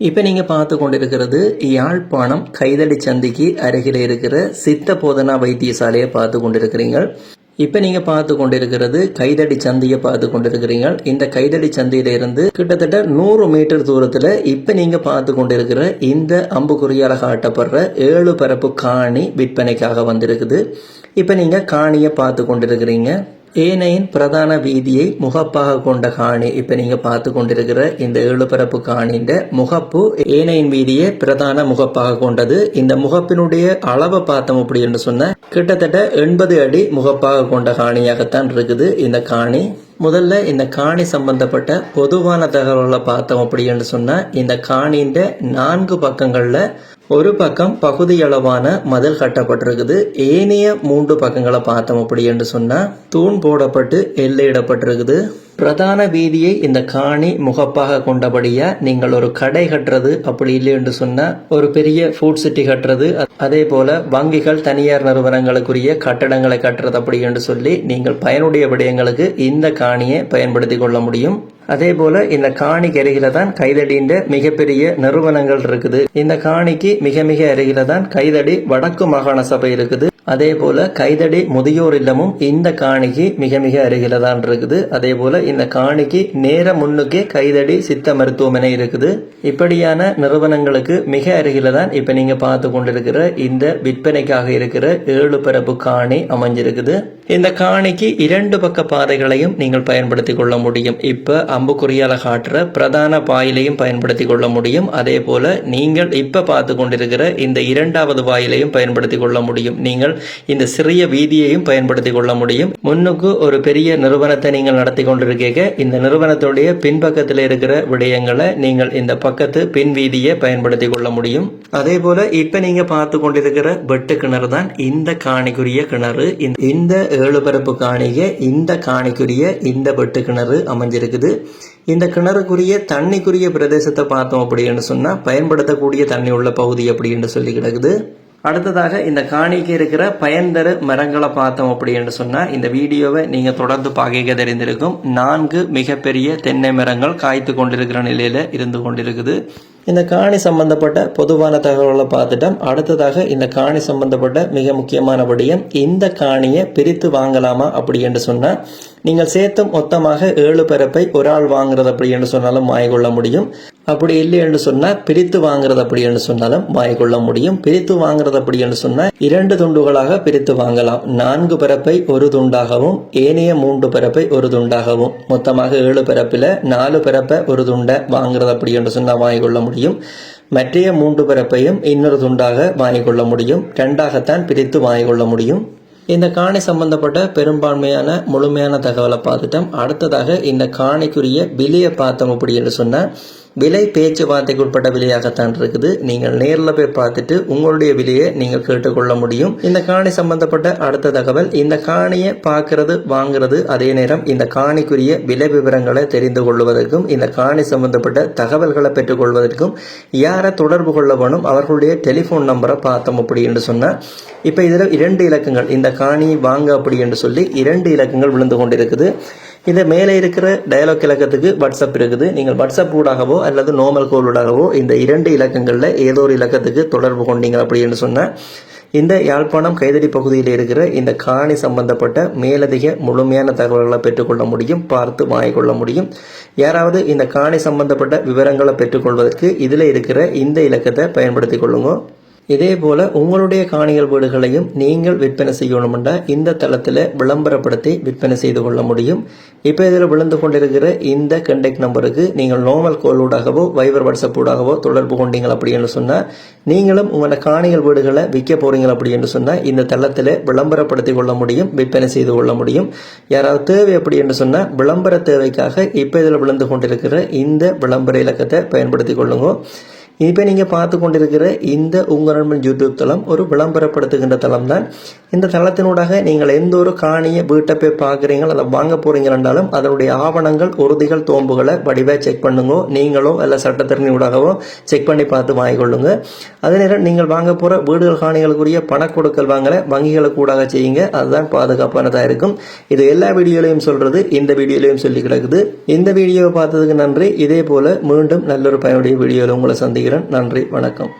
இப்போ நீங்கள் பார்த்து கொண்டிருக்கிறது யாழ்ப்பாணம் கைதடி சந்திக்கு அருகில் இருக்கிற சித்த போதனா வைத்தியசாலையை பார்த்து கொண்டிருக்கிறீங்க இப்போ நீங்கள் பார்த்து கொண்டிருக்கிறது கைதடி சந்தையை பார்த்து கொண்டிருக்கிறீங்க இந்த கைதடி சந்தையிலிருந்து கிட்டத்தட்ட நூறு மீட்டர் தூரத்தில் இப்போ நீங்கள் பார்த்து கொண்டிருக்கிற இந்த அம்புக்குறியால் காட்டப்படுற ஏழு பரப்பு காணி விற்பனைக்காக வந்திருக்குது. இப்போ நீங்கள் காணியை பார்த்து கொண்டிருக்கிறீங்க. ஏனையின் பிரதான வீதியை முகப்பாக கொண்ட காணி. இப்போ நீங்கள் பார்த்து கொண்டிருக்கிற இந்த ஏழுபரப்பு காணின்ற முகப்பு ஏனையின் வீதியை பிரதான முகப்பாக கொண்டது. இந்த முகப்பினுடைய அளவை பார்த்தோம் அப்படின்னு சொன்ன கிட்டத்தட்ட எண்பது அடி முகப்பாக கொண்ட காணியாகத்தான் இருக்குது இந்த காணி. முதல்ல இந்த காணி சம்பந்தப்பட்ட பொதுவான தகவல்களை பார்த்தோம் அப்படின்னு சொன்னால் இந்த காணின்ற நான்கு பக்கங்களில் ஒரு பக்கம் பகுதியளவான மதில் கட்டப்பட்டிருக்குது. ஏனைய மூன்று பக்கங்களை பார்த்தோம் அப்படி என்று சொன்னால் தூண் போடப்பட்டு எல்லையிடப்பட்டிருக்குது. பிரதான வீதியை இந்த காணி முகப்பாக கொண்டபடியா நீங்கள் ஒரு கடை கட்டுறது அப்படி இல்லை என்று சொன்னால் ஒரு பெரிய ஃபுட் சிட்டி கட்டுறது அதே போல வங்கிகள் தனியார் நிறுவனங்களுக்குரிய கட்டடங்களை கட்டுறது அப்படி என்று சொல்லி நீங்கள் பயனுடைய விடயங்களுக்கு இந்த காணியை பயன்படுத்தி கொள்ள முடியும். அதே போல இந்த காணிக்கு அருகில தான் கைதடின்ற மிகப்பெரிய நிறுவனங்கள் இருக்குது. இந்த காணிக்கு மிக மிக அருகில தான் கைதடி வடக்கு மாகாண சபை இருக்குது. அதே போல கைதடி முதியோர் இல்லமும் இந்த காணிக்கு மிக மிக அருகில தான் இருக்குது. அதே போல இந்த காணிக்கு நேர முன்னுக்கே கைதடி சித்த மருத்துவமனை இருக்குது. இப்படியான நிறுவனங்களுக்கு மிக அருகில தான் இப்ப நீங்க பார்த்து கொண்டிருக்கிற இந்த விற்பனைக்காக இருக்கிற ஏழு பரப்பு காணி அமைஞ்சிருக்குது. இந்த காணிக்கு இரண்டு பக்க பாதைகளையும் நீங்கள் பயன்படுத்தி கொள்ள முடியும். இப்ப அம்புக்குறியால் காட்டுற பிரதான பாயிலையும் பயன்படுத்தி கொள்ள முடியும். அதே போல் நீங்கள் இப்போ பார்த்து கொண்டிருக்கிற இந்த இரண்டாவது வாயிலையும் பயன்படுத்தி கொள்ள முடியும். நீங்கள் இந்த சிறிய வீதியையும் பயன்படுத்தி கொள்ள முடியும். முன்னுக்கு ஒரு பெரிய நிறுவனத்தை நீங்கள் நடத்தி கொண்டிருக்கீங்க. இந்த நிறுவனத்துடைய பின்பக்கத்தில் இருக்கிற விடயங்களை நீங்கள் இந்த பக்கத்து பின் வீதியை பயன்படுத்தி கொள்ள முடியும். அதே போல இப்போ நீங்க பார்த்து கொண்டிருக்கிற வெட்டு கிணறு தான் இந்த காணிக்குரிய கிணறு. இந்த- இந்த ஏழு பரப்பு காணிக இந்த காணிக்குரிய இந்த வெட்டு கிணறு அமைஞ்சிருக்குது. இந்த கிணறுக்குரிய தண்ணிக்குரிய பிரதேசத்தை பார்த்தோம் அப்படின்னு சொன்னால் பயன்படுத்தக்கூடிய தண்ணி உள்ள பகுதி அப்படின்னு சொல்லி கிடக்குது. அடுத்ததாக இந்த காணிக்கு இருக்கிற பயன்தரு மரங்களை பார்த்தோம் அப்படின்னு சொன்னால் இந்த வீடியோவை நீங்கள் தொடர்ந்து பார்க்க தெரிந்திருக்கும். நான்கு மிகப்பெரிய தென்னை மரங்கள் காய்த்து கொண்டிருக்கிற நிலையில் இருந்து கொண்டிருக்குது. இந்த காணி சம்பந்தப்பட்ட பொதுவான தகவல்களை பார்த்துட்டோம். அடுத்ததாக இந்த காணி சம்பந்தப்பட்ட மிக முக்கியமான விடயம் இந்த காணியை பிரித்து வாங்கலாமா அப்படி என்று நீங்கள் சேர்த்தும் மொத்தமாக ஏழு பரப்பை ஒரு ஆள் வாங்குறது அப்படி என்று சொன்னாலும் வாங்கிக்கொள்ள முடியும். அப்படி இல்லை என்று சொன்னால் பிரித்து வாங்குறது அப்படி என்று சொன்னாலும் வாங்கிக்கொள்ள முடியும். பிரித்து வாங்குறது அப்படி என்று சொன்னால் இரண்டு துண்டுகளாக பிரித்து வாங்கலாம். நான்கு பரப்பை ஒரு துண்டாகவும் ஏனைய மூன்று பரப்பை ஒரு துண்டாகவும். மொத்தமாக ஏழு பரப்பில் நாலு பரப்பை ஒரு துண்டை வாங்குறது அப்படி என்று சொன்னால் வாங்கிக்கொள்ள முடியும். மற்றைய மூன்று பரப்பையும் இன்னொரு துண்டாக வாங்கிக்கொள்ள முடியும். ரெண்டாகத்தான் பிரித்து வாங்கிக்கொள்ள முடியும். இந்த காணி சம்பந்தப்பட்ட பெரும்பான்மையான முழுமையான தகவலை பார்த்துட்டோம். அடுத்ததாக இந்த காணிக்குரிய விலையை பார்த்தோம் அப்படின்னு சொன்னால் விலை பேச்சுவார்த்தைக்கு உட்பட்ட விலையாகத்தான் இருக்குது. நீங்கள் நேரில் போய் பார்த்துட்டு உங்களுடைய விலையை நீங்கள் கேட்டுக்கொள்ள முடியும். இந்த காணி சம்பந்தப்பட்ட அடுத்த தகவல் இந்த காணியை பார்க்கறது வாங்குறது அதே நேரம் இந்த காணிக்குரிய விலை விவரங்களை தெரிந்து கொள்வதற்கும் இந்த காணி சம்பந்தப்பட்ட தகவல்களை பெற்றுக்கொள்வதற்கும் யாரை தொடர்பு கொள்ள வேணும் அவர்களுடைய டெலிஃபோன் நம்பரை பார்த்தோம் அப்படி என்று சொன்னால் இப்போ இதில் இரண்டு இலக்கங்கள் இந்த காணி வாங்க அப்படி என்று சொல்லி இரண்டு இலக்கங்கள் விழுந்து கொண்டிருக்குது. இந்த மேலே இருக்கிற டயலாக் இலக்கத்துக்கு வாட்ஸ்அப் இருக்குது. நீங்கள் வாட்ஸ்அப் ஊடாகவோ அல்லது நார்மல் கோல் ஊடாகவோ இந்த இரண்டு இலக்கங்களில் ஏதோ ஒரு இலக்கத்துக்கு தொடர்பு கொண்டீங்க அப்படின்னு சொன்னால் இந்த யாழ்ப்பாணம் கைதடி பகுதியில் இருக்கிற இந்த காணி சம்பந்தப்பட்ட மேலதிக முழுமையான தகவல்களை பெற்றுக்கொள்ள முடியும் பார்த்து வாங்கிக்கொள்ள முடியும். யாராவது இந்த காணி சம்பந்தப்பட்ட விவரங்களை பெற்றுக்கொள்வதற்கு இதில் இருக்கிற இந்த இலக்கத்தை பயன்படுத்தி கொள்ளுங்க. இதே போல உங்களுடைய காணிகள் வீடுகளையும் நீங்கள் விற்பனை செய்யணும்னா இந்த தளத்தில் விளம்பரப்படுத்தி விற்பனை செய்து கொள்ள முடியும். இப்போ இதில் விழுந்து கொண்டிருக்கிற இந்த கண்டெக்ட் நம்பருக்கு நீங்கள் நார்மல் கோல் ஊடாகவோ வைபர் வாட்ஸ்அப் ஊடாகவோ தொடர்பு கொண்டீங்க அப்படின்னு சொன்னால் நீங்களும் உங்களோட காணிகள் வீடுகளை விற்க போகிறீங்க அப்படின்னு சொன்னால் இந்த தளத்தில் விளம்பரப்படுத்தி கொள்ள முடியும் விற்பனை செய்து கொள்ள முடியும். யாராவது தேவை அப்படி என்று சொன்னால் விளம்பர தேவைக்காக இப்போ இதில் விழுந்து கொண்டிருக்கிற இந்த விளம்பர இலக்கத்தை பயன்படுத்தி கொள்ளுங்க. இப்போ நீங்கள் பார்த்து கொண்டிருக்கிற இந்த உங்கள் நண்பன் யூடியூப் தளம் ஒரு விளம்பரப்படுத்துகின்ற தளம் தான். இந்த தளத்தினூடாக நீங்கள் எந்த ஒரு காணியை வீட்டை போய் பார்க்குறீங்களோ அதை வாங்க போகிறீங்கன்றாலும் அதனுடைய ஆவணங்கள் உறுதிகள் தோம்புகளை வடிவாக செக் பண்ணுங்க நீங்களோ அல்ல சட்டத்திறனியூடாகவோ செக் பண்ணி பார்த்து வாங்கிக்கொள்ளுங்க அதே நேரம் நீங்கள் வாங்க போகிற வீடுகள் காணிகளுக்குரிய பணக்கொடுக்கல் வாங்கலை வங்கிகளுக்கு கூடாக செய்யுங்க அதுதான் பாதுகாப்பானதாக இருக்கும். இது எல்லா வீடியோலையும் சொல்கிறது இந்த வீடியோலையும் சொல்லி கிடக்குது. இந்த வீடியோவை பார்த்ததுக்கு நன்றி. இதே போல் மீண்டும் நல்லொரு பயனுடைய வீடியோவில் உங்களை சந்திக்கிறேன். நன்றி வணக்கம்.